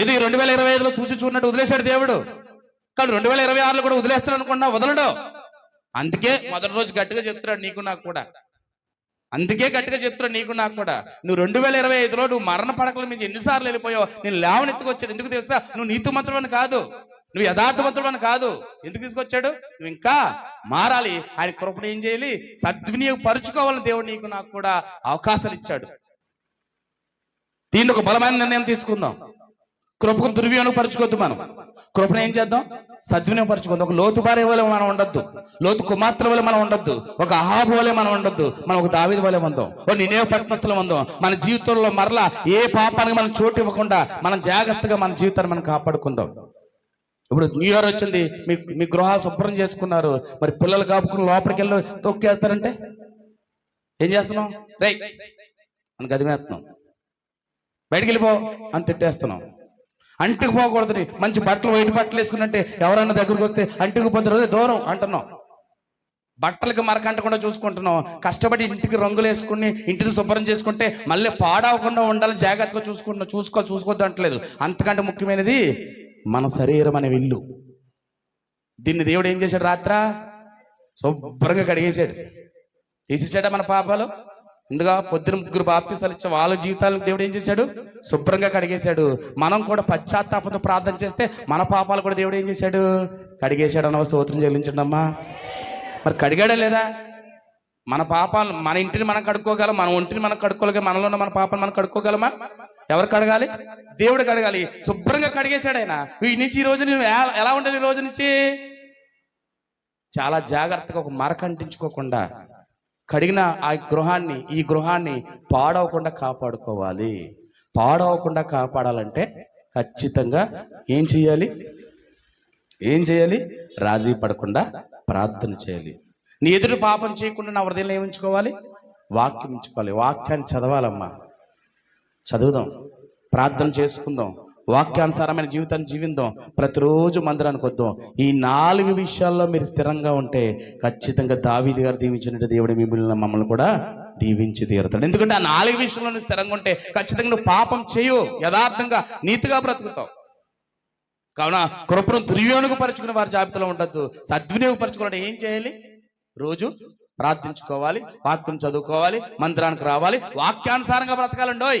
ఏది రెండు వేల ఇరవై ఐదులో చూసి చూడనట్టు వదిలేశాడు దేవుడు. కానీ రెండు వేల ఇరవై ఆరులో కూడా వదిలేస్తాడు అనుకున్నా వదలడు. అందుకే మొదటి రోజు గట్టిగా చెప్తున్నాడు నీకు నాకు కూడా. అందుకే గట్టిగా చెప్తున్నాడు నీకు నాకు కూడా. నువ్వు రెండు వేల ఇరవై ఐదులో నువ్వు మరణ పడకల మీద ఎన్నిసార్లు వెళ్ళిపోయావు నేను లేవనెత్తుకొచ్చాడు ఎందుకు తెలుసా? నువ్వు నీతిమంతుడు అని కాదు. నువ్వు యథార్థవంతుడు అని కాదు. ఎందుకు తీసుకొచ్చాడు? నువ్వు ఇంకా మారాలి. ఆయన కృపను ఏం చేయాలి? సద్వినియోగపరుచుకోవాలని దేవుడు నీకు నాకు కూడా అవకాశాలు ఇచ్చాడు. దీన్ని ఒక బలమైన నిర్ణయం తీసుకుందాం. కృపకు దుర్వినియోగపరచుకోవద్దు మనం. కృపను ఏం చేద్దాం? సద్వినియోగపరచుకుందాం ఒక లోతు భార్య వలె మనం ఉండొద్దు. లోతు కుమార్తెల వల్ల మనం ఉండొద్దు. ఒక అహాబు వలె మనం ఉండొద్దు. మనం ఒక దావిది వలె ఉందాం. ఒక నినే పట్నస్థలం ఉందాం. మన జీవితంలో మరలా ఏ పాపానికి మనం చోటు ఇవ్వకుండా మనం జాగ్రత్తగా మన జీవితాన్ని మనం కాపాడుకుందాం. ఇప్పుడు న్యూ ఇయర్ వచ్చింది. మీ మీ గృహాలు శుభ్రం చేసుకున్నారు. మరి పిల్లలు కాపుకుని లోపలికి వెళ్ళి తొక్కేస్తారంటే? ఏం చేస్తున్నాం? రై అని గదిమేస్తున్నాం బయటికి వెళ్ళిపో అని తిట్టేస్తున్నాం. అంటుకుపోకూడదని మంచి బట్టలు వైట్ బట్టలు వేసుకున్నట్టే ఎవరన్నా దగ్గరకు వస్తే అంటుకు పోతే రోజు దూరం అంటున్నాం. బట్టలకు మరకంటకుండా చూసుకుంటున్నాం. కష్టపడి ఇంటికి రంగులు వేసుకుని ఇంటిని శుభ్రం చేసుకుంటే మళ్ళీ పాడవకుండా ఉండాలని జాగ్రత్తగా చూసుకుంటున్నాం. చూసుకో చూసుకోవద్దు అంటలేదు. అంతకంటే ముఖ్యమైనది మన శరీరం అనే ఇల్లు. దీన్ని దేవుడు ఏం చేశాడు రాత్ర? శుభ్రంగా కడిగేశాడు. తీసేసాడా మన పాపాలు? ఇందుగా పొద్దున ముగ్గురు బాప్తిసాలు ఇచ్చే వాళ్ళ జీవితాలు దేవుడు ఏం చేశాడు? శుభ్రంగా కడిగేశాడు. మనం కూడా పశ్చాత్తాపంతో ప్రార్థన చేస్తే మన పాపాలు కూడా దేవుడు ఏం చేశాడు? కడిగేశాడు అన్న స్తోత్రం చెల్లించండి అమ్మా. మరి కడిగాడా లేదా? మన పాపాలు మన ఇంటిని మనం కడుక్కోగలం మన ఒంటిని మనం కడుక్కోగలం మనలో ఉన్న మన పాపాలు మనం కడుక్కోగలమా? ఎవరు కడగాలి? దేవుడు కడగాలి. శుభ్రంగా కడిగేశాడు ఆయన. ఈ నుంచి ఈ రోజు నువ్వు ఎలా- ఎలా ఉండాలి ఈ రోజు నుంచి? చాలా జాగ్రత్తగా ఒక మరక అంటించుకోకుండా కడిగిన ఆ గృహాన్ని ఈ గృహాన్ని పాడవకుండా కాపాడుకోవాలి. పాడవకుండా కాపాడాలంటే ఖచ్చితంగా ఏం చేయాలి? ఏం చేయాలి? రాజీ పడకుండా ప్రార్థన చేయాలి. నీ ఎదురు పాపం చేయకుండా నా హృదయంలో ఏమించుకోవాలి? వాక్యం ఉంచుకోవాలి. వాక్యాన్ని చదవాలమ్మా. చదువుదాం. ప్రార్థన చేసుకుందాం. వాక్యానుసారమైన జీవితాన్ని జీవిందాం. ప్రతిరోజు మందిరానికి వద్దాం. ఈ నాలుగు విషయాల్లో మీరు స్థిరంగా ఉంటే ఖచ్చితంగా దావీది గారు దీవించినట్టు దేవుడు మిమ్మల్ని మమ్మల్ని కూడా దీవించి తీరుతాడు. ఎందుకంటే ఆ నాలుగు విషయంలో నువ్వు స్థిరంగా ఉంటే ఖచ్చితంగా నువ్వు పాపం చేయు యథార్థంగా నీతిగా బ్రతుకుతావు. కావున కృపను దుర్వినియోగపరచుకునే వారి జాబితాలో ఉండద్దు. సద్వినియోగపరచుకోవాలంటే ఏం చేయాలి? రోజు ప్రార్థించుకోవాలి వాక్యం చదువుకోవాలి మందిరానికి రావాలి వాక్యానుసారంగా బ్రతకాలండోయ్.